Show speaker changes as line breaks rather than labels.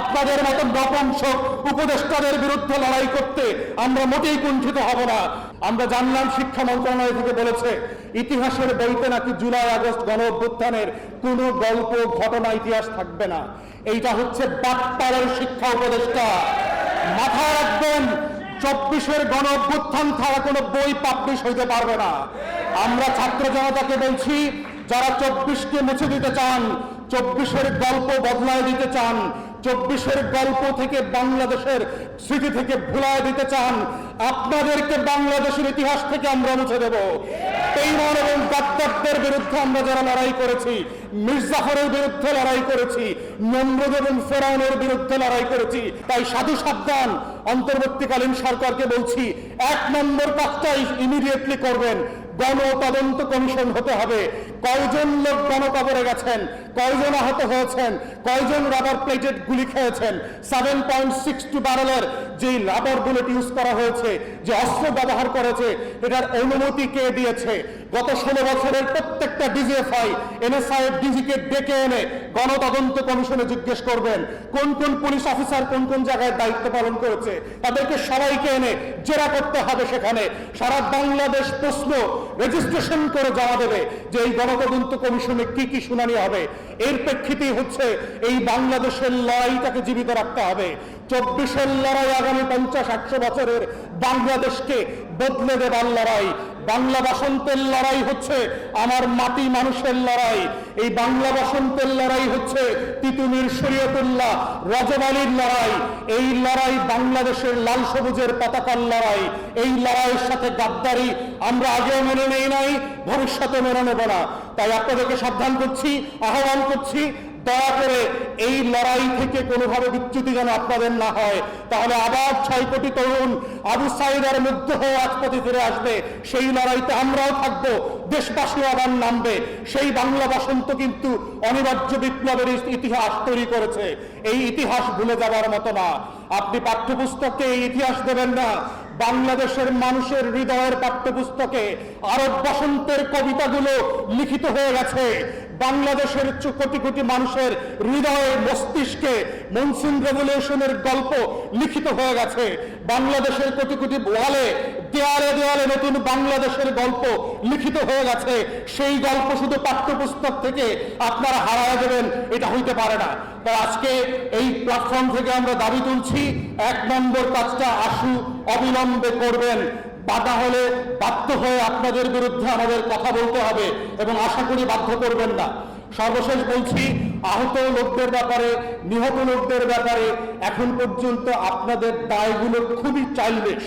আপনাদের মতো নপুংসক উপদেষ্টাদের বিরুদ্ধে লড়াই করতে আমরা মোটেই কুণ্ঠিত হব না। আমরা জানলাম শিক্ষা মন্ত্রণালয় থেকে বলেছে, ইতিহাসের বইতে নাকি জুলাই আগস্ট গণ অভ্যুত্থানের কোনো গল্প, ঘটনা, ইতিহাস থাকবে না। এইটা হচ্ছে বাটপাড়ের শিক্ষা উপদেষ্টা। মাথায় রাখবেন, চব্বিশের গণ অভ্যুত্থান ছাড়া কোনো বই পাবলিশ হইতে পারবে না। আমরা ছাত্র জনতাকে বলছি, যারা চব্বিশকে মুছে দিতে চান, চব্বিশের গল্প বদলায় দিতে চান চব্বিশের গল্প থেকে বাংলাদেশের স্মৃতি থেকে ভুলায় দিতে চান, আপনাদেরকে বাংলাদেশের ইতিহাস থেকে আমরা মুছে দেব। বেইমান এবং বিরুদ্ধে আমরা যারা লড়াই করেছি, মির্জাফরের বিরুদ্ধে লড়াই করেছি, নমরুদ এবং ফেরাউনের বিরুদ্ধে লড়াই করেছি, তাই সাধু সাবধান, অন্তর্বর্তীকালীন সরকারকে বলছি, এক নম্বর কাজটাই ইমিডিয়েটলি করবেন গণ তদন্ত কমিশন হতে হবে। কয়জন লোক গণকবরে গেছেন? কয়জন আহত হয়েছেন? কয়জন রাবার প্লেটেড গুলি খেয়েছেন? সেভেন পয়েন্ট সিক্স টু ব্যারেলের যে রাবার বুলেট ইউজ করা হয়েছে, যে অস্ত্র ব্যবহার করেছে, এটার অনুমতি কে দিয়েছে? গত ষোলো বছরের প্রত্যেকটা ডিজিএফআই এনএসআই ডিজিকে ডেকে এনে গণতদন্ত কমিশনে জিজ্ঞেস করবেন, কোন কোন পুলিশ অফিসার কোন কোন জায়গায় দায়িত্ব পালন করেছে? তাদেরকে সবাইকে এনে জেরা করতে হবে সেখানে। সারা বাংলাদেশ প্রশ্ন রেজিস্ট্রেশন করে জমা দেবে যে এই গণতদন্ত কমিশনে কি কি শুনানি হবে? এর প্রেক্ষিতেই হচ্ছে এই বাংলাদেশের লড়াইটাকে জীবিত রাখতে হবে। চব্বিশের লড়াই আগামী পঞ্চাশ, একশো বছরের বাংলাদেশকে বদলে দেবার লড়াই। বাংলা বসন্তের লড়াই হচ্ছে আমার মাটি মানুষের লড়াই। এই বাংলা বসন্তের লড়াই হচ্ছে তিতুমির শরীয়তুল্লাহ রজবালির লড়াই। এই লড়াই বাংলাদেশের লাল সবুজের পতাকার লড়াই। এই লড়াইয়ের সাথে গাদ্দারি আমরা আগেও মেনে নেই নাই ভবিষ্যতে মেনে নেব না। তাই আপনাদেরকে সাবধান করছি, আহ্বান করছি দয়া করে এই লড়াই থেকে কোনোভাবে বিচ্যুতি যেন আপনাদের না হয়। তাহলে আবার ছয় কোটি তরুণ আবু সাইদার মুগ্ধ হয়ে রাজপথে ফিরে আসবে। সেই লড়াইতে আমরাও থাকব। দেশবাসীও আবার নামবে। সেই বাংলা বসন্ত কিন্তু অনিবার্য বিপ্লবের ইতিহাস তৈরি করেছে। এই ইতিহাস ভুলে যাবার মতো না। আপনি পাঠ্যপুস্তকে এই ইতিহাস দেবেন না। বাংলাদেশের মানুষের হৃদয়ের পাঠ্যপুস্তকে আরব বসন্তের কবিতাগুলো লিখিত হয়ে গেছে। বাংলাদেশের কোটি কোটি মানুষের হৃদয়ে মস্তিষ্কে মনসুন রেভলিউশনের গল্প লিখিত হয়ে গেছে। বাংলাদেশের কোটি কোটি ওয়ালে দেয়ালে দেয়ালে নতুন বাংলাদেশের গল্প লিখিত হয়ে গেছে। সেই গল্প শুধু পাঠ্যপুস্তক থেকে আপনারা হারায় দেবেন, এটা হইতে পারে না। তাই আজকে এই প্ল্যাটফর্ম থেকে আমরা দাবি তুলছি, এক নম্বর কাজটা আশু অবিলম্বে করবেন। বাধা হলে বাধ্য হয়ে আপনাদের বিরুদ্ধে আমাদের কথা বলতে হবে এবং আশা করি বাধ্য করবেন না। সর্বশেষ বলছি, আহত লোকদের ব্যাপারে, নিহত লোকদের ব্যাপারে এখন পর্যন্ত আপনাদের দায়গুলো খুবই চাইল্ডিশ